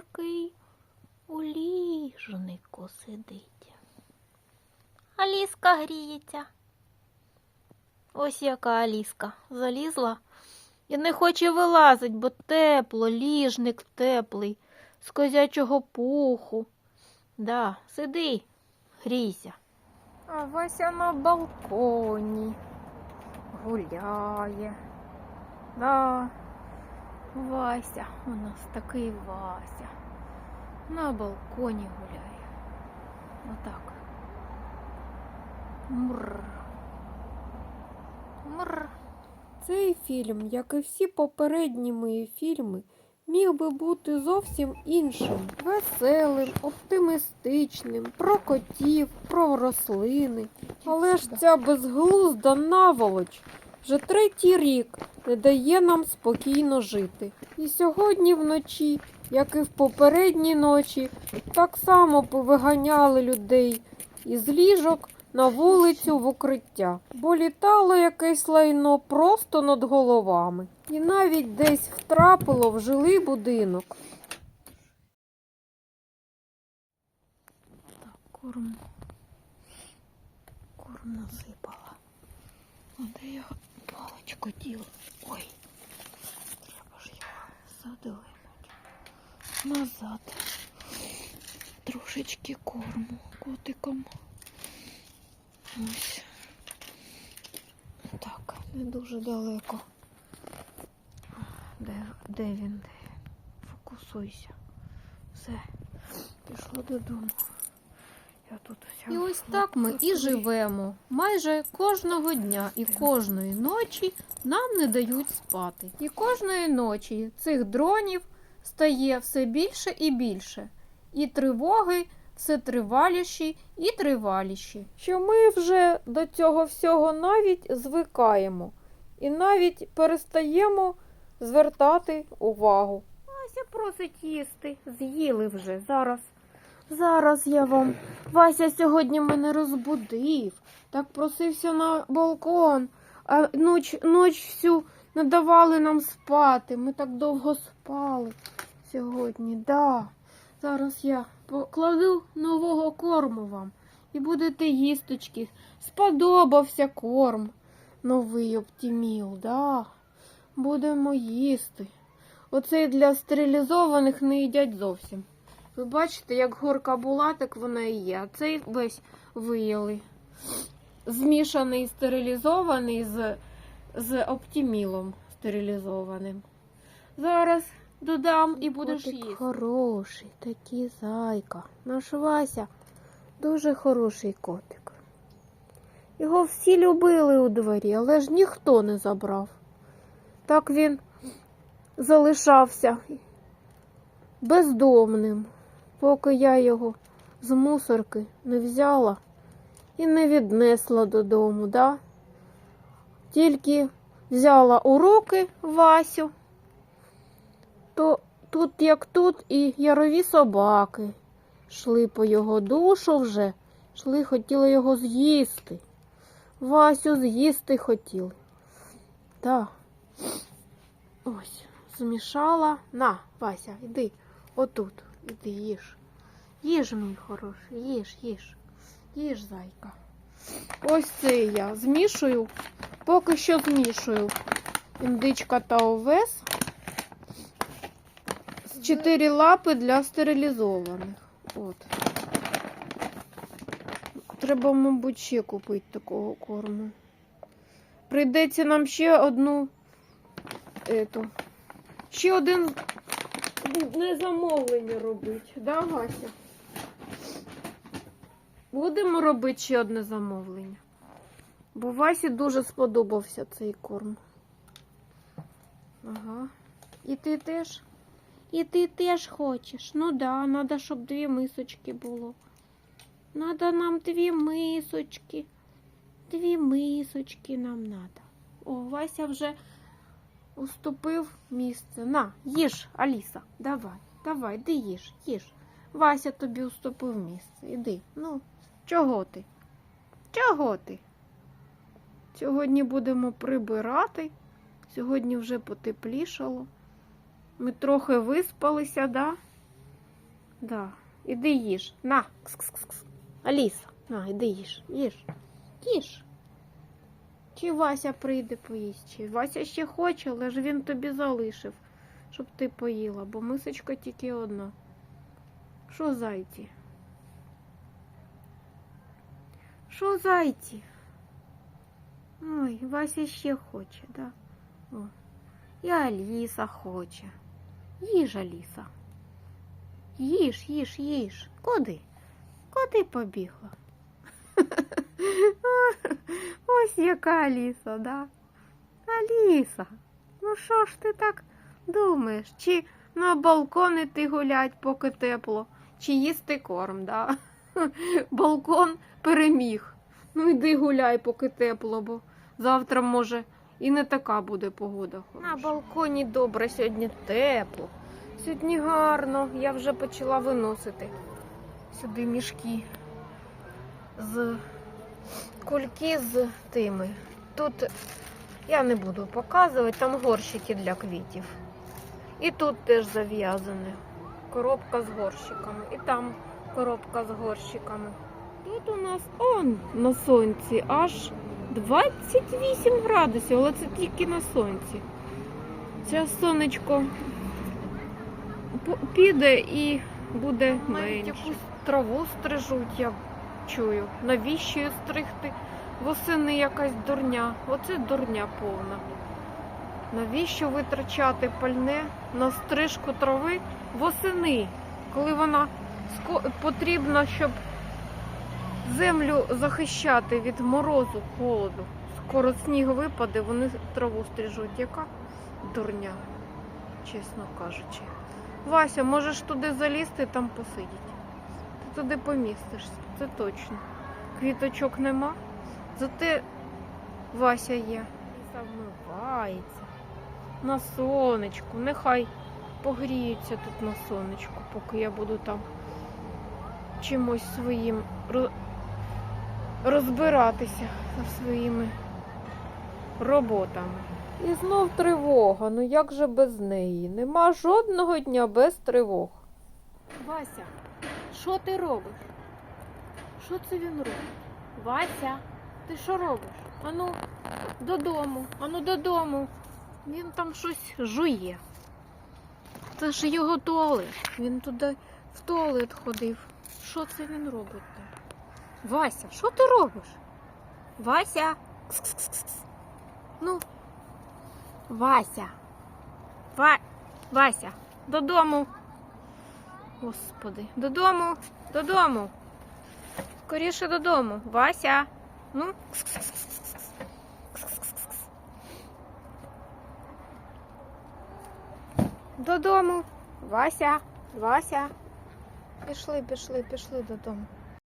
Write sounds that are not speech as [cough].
такий у ліжнику сидить? Аліска гріється. Ось яка Аліска залізла і не хоче вилазить, бо тепло, ліжник теплий, з козячого пуху. Да, сиди, грійся. А Вася на балконі гуляє. Да, Вася, у нас такий Вася. На балконі гуляє. Отак. Мур. Мур. Цей фільм, як і всі попередні мої фільми, міг би бути зовсім іншим, веселим, оптимістичним, про котів, про рослини. Але ж ця безглузда наволоч вже третій рік не дає нам спокійно жити. І сьогодні вночі, як і в попередні ночі, так само повиганяли людей із ліжок на вулицю в укриття, бо літало якесь лайно просто над головами. І навіть десь втрапило в жилий будинок. Так, корм. Корм насипала. Де я паличку діла? Ой, треба ж його задвинути. Назад. Трошечки корму котиком. Ось. Так, не дуже далеко. Де? Де він? Фокусуйся. Все, пішло додому. І ось так ми і живемо. Майже кожного дня і кожної ночі нам не дають спати. І кожної ночі цих дронів стає все більше і більше. І тривоги все триваліші і триваліші. Що ми вже до цього всього навіть звикаємо і навіть перестаємо звертати увагу. Вася просить їсти. З'їли вже зараз. Зараз я вам. Вася сьогодні мене розбудив. Так просився на балкон. А ноч, ноч всю не давали нам спати. Ми так довго спали сьогодні. Да. Зараз я покладу нового корму вам. І будете їсточки. Сподобався корм. Новий оптіміл, да. Будемо їсти. Оцей для стерилізованих не їдять зовсім. Ви бачите, як горка була, так вона і є. А цей весь виїли. Змішаний стерилізований з, з оптімілом стерилізованим. Зараз додам і будеш Котик їсти. хороший, такий зайка. Наш Вася дуже хороший котик. Його всі любили у дворі, але ж ніхто не забрав. Так він залишався бездомним, поки я його з мусорки не взяла і не віднесла додому, да? Тільки взяла у руки Васю, то тут як тут і ярові собаки йшли по його душу вже, йшли, хотіли його з'їсти. Васю з'їсти хотіли. Так. Ось, змішала. На, Вася, йди. Отут. Іди їж. Їж, мій хороший, їж, їж. Їж, зайка. Ось це я змішую. Поки що змішую. Індичка та овес. З чотири лапи для стерилізованих. От. Треба, мабуть, ще купити такого корму. Прийдеться нам ще одну. Ету. Ще один не замовлення робити, да, Вася? Будемо робити ще одне замовлення. Бо Васі дуже сподобався цей корм. Ага. І ти теж? І ти теж хочеш. Ну да, треба, щоб дві мисочки було. Надо нам дві мисочки. Дві мисочки нам надо. О, Вася вже уступив місце. На, їж, Аліса, давай, давай, ти їж, їж. Вася тобі уступив місце. Іди. Ну, чого ти? Чого ти? Сьогодні будемо прибирати. Сьогодні вже потеплішало. Ми трохи виспалися, да? Да. Іди їж. На. Кс-кс-кс. Аліса, на, іди їж. Їж. Їж. Чи Вася прийде поїсть? Чи Вася ще хоче, але ж він тобі залишив, щоб ти поїла, бо мисочка тільки одна. Що зайці? Що зайці? Ой, Вася ще хоче, да? О. І Аліса хоче. Їж, Аліса. Їж, їж, їж. Куди? Куди побігла? [laughs] Ось яка Аліса, да? Аліса, ну що ж ти так думаєш? Чи на балкон іти гулять, поки тепло, чи їсти корм, да? [laughs] Балкон переміг. Ну йди гуляй, поки тепло, бо завтра може і не така буде погода. На балконі добре, сьогодні тепло. Сьогодні гарно. Я вже почала виносити сюди мішки з кульки з тими. Тут я не буду показувати, там горщики для квітів. І тут теж зав'язане. Коробка з горщиками. І там коробка з горщиками. Тут у нас он на сонці аж 28 градусів, але це тільки на сонці. Зараз сонечко піде і буде менше. якусь траву стрижуть, я чую. Навіщо її стригти? Восени якась дурня. Оце дурня повна. Навіщо витрачати пальне на стрижку трави восени, коли вона потрібна, щоб землю захищати від морозу, холоду. Скоро сніг випаде, вони траву стрижуть. Яка дурня, чесно кажучи. Вася, можеш туди залізти, там посидіти. Ти туди помістишся, це точно. Квіточок нема, зате Вася є. І вмивається. На сонечку. Нехай погріється тут на сонечку, поки я буду там чимось своїм розбиратися за своїми роботами. І знов тривога. Ну як же без неї? Нема жодного дня без тривог. Вася, що ти робиш? Що це він робить? Вася, ти що робиш? Ану, додому, ану додому. Він там щось жує. Це ж його туалет. Він туди в туалет ходив. Що це він робить там? Вася, що ти робиш? Вася. Кс-кс-кс-кс. Ну, Вася. Ва... Вася, додому. Господи, додому, додому. Скоріше додому. Вася. Ну. Додому. Вася, Вася. Пішли, пішли, пішли додому.